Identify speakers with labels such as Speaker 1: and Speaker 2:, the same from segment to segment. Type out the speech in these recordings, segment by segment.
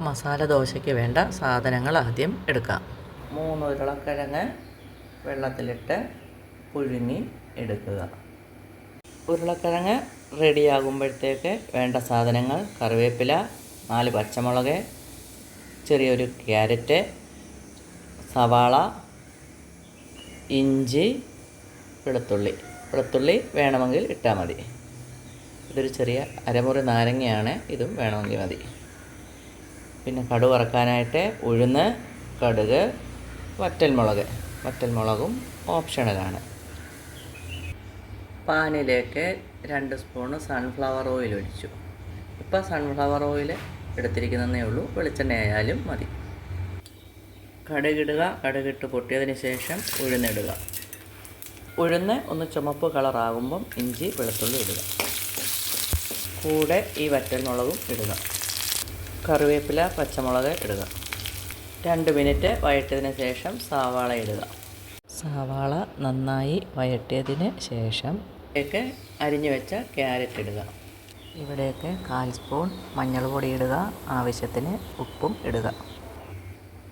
Speaker 1: മസാല ദോശയ്ക്ക് വേണ്ട സാധനങ്ങൾ ആദ്യം എടുക്കാം. മൂന്ന് ഉരുളക്കിഴങ്ങ് വെള്ളത്തിലിട്ട് പുഴുങ്ങി എടുക്കുക. ഉരുളക്കിഴങ്ങ് റെഡിയാകുമ്പോഴത്തേക്ക് വേണ്ട സാധനങ്ങൾ കറിവേപ്പില നാല് പച്ചമുളക് ചെറിയൊരു ക്യാരറ്റ് സവാള ഇഞ്ചി വെളുത്തുള്ളി. വെളുത്തുള്ളി വേണമെങ്കിൽ ഇട്ടാൽ മതി. ഇതൊരു ചെറിയ അരമുറി നാരങ്ങയാണ് ഇതും വേണമെങ്കിൽ മതി. പിന്നെ കടുക് വറക്കാനായിട്ട് ഉഴുന്ന് കടുക് വറ്റൽമുളക്. വറ്റൽമുളകും ഓപ്ഷണലാണ്. പാനിലേക്ക് രണ്ട് സ്പൂണ് സൺഫ്ലവർ ഓയിൽ ഒഴിച്ചു. ഇപ്പോൾ സൺഫ്ലവർ ഓയിൽ എടുത്തിരിക്കുന്നതേ ഉള്ളൂ. വെളിച്ചെണ്ണ ആയാലും മതി. കടുകിടുക കടുകിട്ട് പൊട്ടിയതിന് ശേഷം ഉഴുന്നിടുക. ഉഴുന്ന് ഒന്ന് ചുമപ്പ് കളറാകുമ്പം ഇഞ്ചി വെളുത്തുള്ളി ഇടുക. കൂടെ ഈ വറ്റൽമുളകും ഇടുക. കറിവേപ്പില പച്ചമുളക് ഇടുക. രണ്ട് മിനിറ്റ് വഴറ്റിയതിന് ശേഷം സവാള ഇടുക. സവാള നന്നായി വഴറ്റിയതിന് ശേഷം ഇതിലേക്ക് അരിഞ്ഞു വെച്ച ക്യാരറ്റ് ഇടുക. ഇവിടേക്ക് കാൽ സ്പൂൺ മഞ്ഞൾ പൊടി ഇടുക. ആവശ്യത്തിന് ഉപ്പും ഇടുക.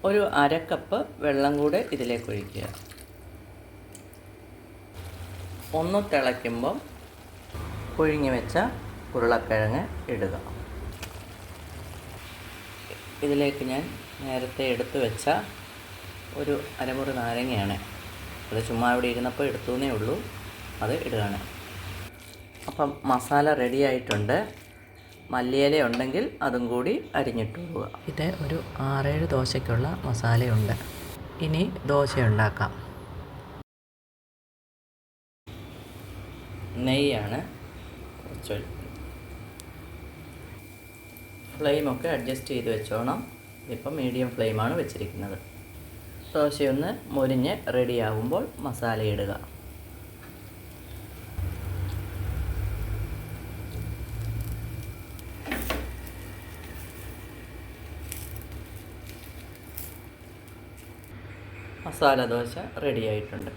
Speaker 1: ഒരു അര കപ്പ് വെള്ളം കൂടെ ഇതിലേക്ക് ഒഴിക്കുക. ഒന്ന് തിളയ്ക്കുമ്പം പുഴുങ്ങി വെച്ച ഉരുളക്കിഴങ്ങ് ഇടുക. ഇതിലേക്ക് ഞാൻ നേരത്തെ എടുത്തു വെച്ച ഒരു അരമുറി നാരങ്ങയാണ്. അത് ചുമ്മാ ഇവിടെ ഇരുന്നപ്പോൾ എടുത്തുവെന്നേ ഉള്ളൂ. അത് ഇടുകയാണ്. അപ്പം മസാല റെഡി ആയിട്ടുണ്ട്. മല്ലിയില ഉണ്ടെങ്കിൽ അതും കൂടി അരിഞ്ഞിട്ട് പോവുക ഇത് ഒരു ആറേഴ് ദോശയ്ക്കുള്ള മസാലയുണ്ട്. ഇനി ദോശ ഉണ്ടാക്കാം. നെയ്യാണ് കുറച്ച് ഒഴി- ഫ്ലെയിമൊക്കെ അഡ്ജസ്റ്റ് ചെയ്ത് വെച്ചോണം. ഇപ്പം മീഡിയം ഫ്ലെയിമാണ് വെച്ചിരിക്കുന്നത്. ദോശയൊന്ന് മൊരിഞ്ഞ് റെഡിയാകുമ്പോൾ മസാല ഇടുക. മസാല ദോശ റെഡിയായിട്ടുണ്ട്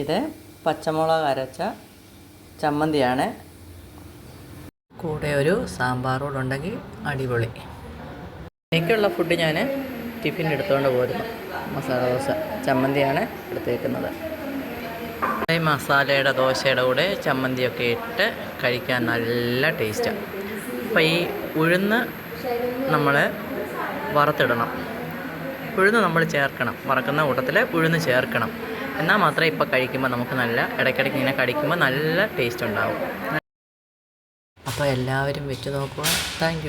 Speaker 1: ഇത് പച്ചമുളക് അരച്ച ചമ്മന്തിയാണ് കൂടെ ഒരു സാമ്പാറോട് ഉണ്ടെങ്കിൽ അടിപൊളി. എനിക്കുള്ള ഫുഡ് ഞാൻ ടിഫിൻ എടുത്തുകൊണ്ട് പോരുന്നു. മസാല ദോശ ചമ്മന്തിയാണ് എടുത്തേക്കുന്നത്. ഈ മസാലയുടെ ദോശയുടെ കൂടെ ചമ്മന്തിയൊക്കെ ഇട്ട് കഴിക്കാൻ നല്ല ടേസ്റ്റാണ് അപ്പോൾ ഈ ഉഴുന്ന് നമ്മൾ വറുത്തിടണം. ഉഴുന്ന് നമ്മൾ ചേർക്കണം. വറക്കുന്ന കൂട്ടത്തിൽ ഉഴുന്ന് ചേർക്കണം. എന്നാൽ മാത്രമേ ഇപ്പോൾ കഴിക്കുമ്പോൾ നമുക്ക് നല്ല ഇടയ്ക്കിടയ്ക്ക് ഇങ്ങനെ കടിക്കുമ്പോൾ നല്ല ടേസ്റ്റ് ഉണ്ടാവും. അപ്പോൾ എല്ലാവരും വെച്ച് നോക്കുക. താങ്ക്